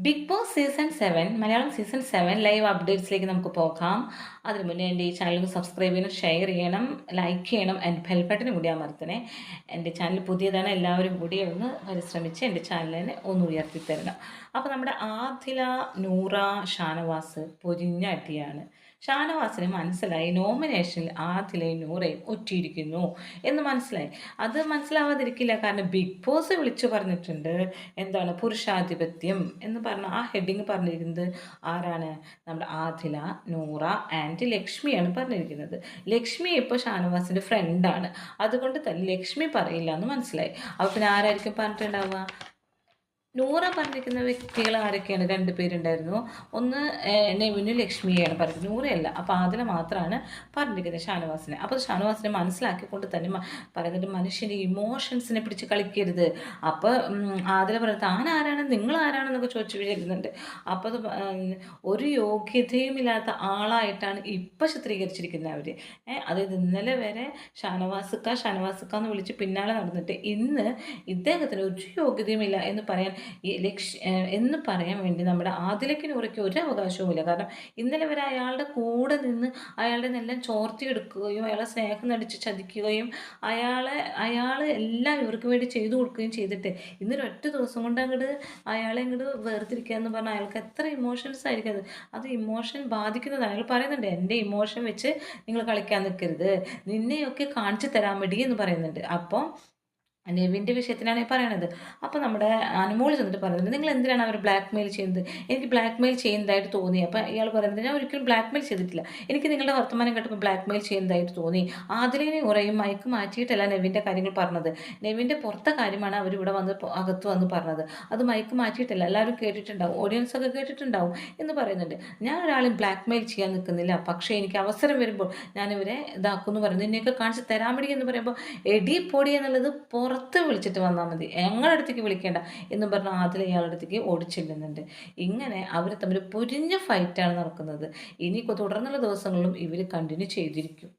Big Boss season seven Malayalam season seven live അപ്ഡേറ്റ്സിലേക്ക് നമുക്ക് പോകാം. അതിന് മുന്നേ എന്റെ ഈ ചാനൽ സബ്സ്ക്രൈബ് ചെയ്യണം ഷെയർ ചെയ്യണം ലൈക്ക് ചെയ്യണം ആൻഡ് ബെൽ ബട്ടൺ കൂടി അമർത്തണേ എന്റെ ചാനൽ പുതിയതാണ് എല്ലാവരും കൂടി ഒന്ന് പരിശ്രമിച്ച് എന്റെ ചാനലിനെ ഒന്ന് ഉയർത്തി തരണം. അപ്പോൾ നമ്മുടെ ആദില നൂറ ഷാനവാസ് പൊരിഞ്ഞ അടിയാണ്. ഷാനവാസിന് മനസ്സിലായി നോമിനേഷനിൽ ആദിലയും നൂറയും ഒറ്റിയിരിക്കുന്നു. എന്ന് മനസ്സിലായി. അത് മനസ്സിലാവാതിരിക്കില്ല കാരണം ബിഗ് ബോസ് വിളിച്ചു പറഞ്ഞിട്ടുണ്ട് എന്താണ് പുരുഷാധിപത്യം എന്ന് പറഞ്ഞ ആ ഹെഡിങ് പറഞ്ഞിരിക്കുന്നത് ആരാണ്? നമ്മുടെ ആതില നൂറ ആൻഡ് ലക്ഷ്മിയാണ് പറഞ്ഞിരിക്കുന്നത്. ലക്ഷ്മി ഇപ്പോൾ ഷാനവാസിന്റെ ഫ്രണ്ടാണ് അതുകൊണ്ട് തന്നെ ലക്ഷ്മി പറയില്ല എന്ന് മനസ്സിലായി. അപ്പോൾ പിന്നെ ആരായിരിക്കും പറഞ്ഞിട്ടുണ്ടാവുക? നൂറ പറഞ്ഞിരിക്കുന്ന വ്യക്തികൾ ആരൊക്കെയാണ്? രണ്ട് പേരുണ്ടായിരുന്നു. ഒന്ന് നെവിനു ലക്ഷ്മിയാണ് പറഞ്ഞത് നൂറയല്ല. അപ്പോൾ അതിൽ മാത്രമാണ് പറഞ്ഞിരിക്കുന്നത് ഷാനവാസിനെ. അപ്പോൾ ഷാനവാസിനെ മനസ്സിലാക്കിക്കൊണ്ട് തന്നെ പറയുന്നത് മനുഷ്യന്റെ ഇമോഷൻസിനെ പിടിച്ച് കളിക്കരുത്. അപ്പോൾ അതിൽ പറയുന്നത് താൻ ആരാണ് നിങ്ങൾ ആരാണെന്നൊക്കെ ചോദിച്ചു വിചാരിക്കുന്നുണ്ട്. അപ്പോൾ അത് ഒരു യോഗ്യതയുമില്ലാത്ത ആളായിട്ടാണ് ഇപ്പം ചിത്രീകരിച്ചിരിക്കുന്നത് അവർ അതായത് ഇന്നലെ വരെ ഷാനവാസുക്ക ഷാനവാസുക്ക എന്ന് വിളിച്ച് പിന്നാലെ നടന്നിട്ട് ഇന്ന് ഇദ്ദേഹത്തിന് ഒരു യോഗ്യതയുമില്ല എന്ന് പറയാൻ ഈ ലക്ഷ്യ എന്ന് പറയാൻ വേണ്ടി നമ്മുടെ ആദിലയ്ക്ക് ഉറയ്ക്ക് ഒരു അവകാശവുമില്ല കാരണം ഇന്നലെ വരെ അയാളുടെ കൂടെ നിന്ന് അയാളുടെ നെല്ലാം ചോർത്തിയെടുക്കുകയും അയാളെ സ്നേഹം നടിച്ച് ചതിക്കുകയും അയാളെ അയാൾ എല്ലാം ഇവർക്ക് വേണ്ടി ചെയ്തു കൊടുക്കുകയും ചെയ്തിട്ട് ഇന്നൊരു ഒറ്റ ദിവസം കൊണ്ട് അങ്ങോട്ട് അയാളെ അങ്ങോട്ട് വേർതിരിക്കുക എന്ന് പറഞ്ഞാൽ അയാൾക്ക് എത്ര ഇമോഷൻസ് ആയിരിക്കും അത്. അത് ഇമോഷൻ ബാധിക്കുന്നതാണ്. അയാൾ പറയുന്നുണ്ട് എന്റെ ഇമോഷൻ വെച്ച് നിങ്ങൾ കളിക്കാൻ നിൽക്കരുത്. നിന്നെയൊക്കെ കാണിച്ചു തരാൻ വേണ്ടി എന്ന് പറയുന്നുണ്ട്. അപ്പം നെവിന്റെ വിഷയത്തിനാണ് ഈ പറയണത്. അപ്പോൾ നമ്മുടെ അനുമോൾ ചെന്നിട്ട് പറയുന്നത് നിങ്ങൾ എന്തിനാണ് അവർ ബ്ലാക്ക് മെയിൽ ചെയ്യുന്നത്? എനിക്ക് ബ്ലാക്ക് മെയിൽ ചെയ്യുന്നതായിട്ട് തോന്നി. അപ്പോൾ ഇയാൾ പറയുന്നത് ഞാൻ ഒരിക്കലും ബ്ലാക്ക് മെയിൽ ചെയ്തിട്ടില്ല. എനിക്ക് നിങ്ങളുടെ വർത്തമാനം കേട്ടപ്പോൾ ബ്ലാക്ക് മെയിൽ ചെയ്യുന്നതായിട്ട് തോന്നി. ആദിലിനെ ഉറയും മയക്ക് മാറ്റിയിട്ടല്ല നെവിന്റെ കാര്യങ്ങൾ പറഞ്ഞത്. നെവിന്റെ പുറത്തെ കാര്യമാണ് അവർ ഇവിടെ വന്ന് അകത്ത് വന്ന് പറഞ്ഞത്. അത് മയക്ക് മാറ്റിയിട്ടല്ല എല്ലാവരും കേട്ടിട്ടുണ്ടാവും ഓഡിയൻസ് ഒക്കെ കേട്ടിട്ടുണ്ടാവും എന്ന് പറയുന്നുണ്ട്. ഞാൻ ഒരാളും ബ്ലാക്ക് മെയിൽ ചെയ്യാൻ നിൽക്കുന്നില്ല. പക്ഷേ എനിക്ക് അവസരം വരുമ്പോൾ ഞാനിവരെ ഇതാക്കുമെന്ന് പറയുന്നത് എന്നെയൊക്കെ കാണിച്ച് തരാൻ എന്ന് പറയുമ്പോൾ എടി പൊടി എന്നുള്ളത് പുറ പുറത്ത് വിളിച്ചിട്ട് വന്നാൽ മതി. ഞങ്ങളുടെ അടുത്തേക്ക് വിളിക്കേണ്ട എന്ന് പറഞ്ഞ ആദ്യം ഇയാളുടെ അടുത്തേക്ക് ഓടിച്ചെല്ലുന്നുണ്ട് ഇങ്ങനെ അവർ തമ്മിൽ പൊരിഞ്ഞ ഫൈറ്റാണ് നടക്കുന്നത്. ഇനി തുടർന്നുള്ള ദിവസങ്ങളിലും ഇവർ കണ്ടിന്യൂ ചെയ്തിരിക്കും.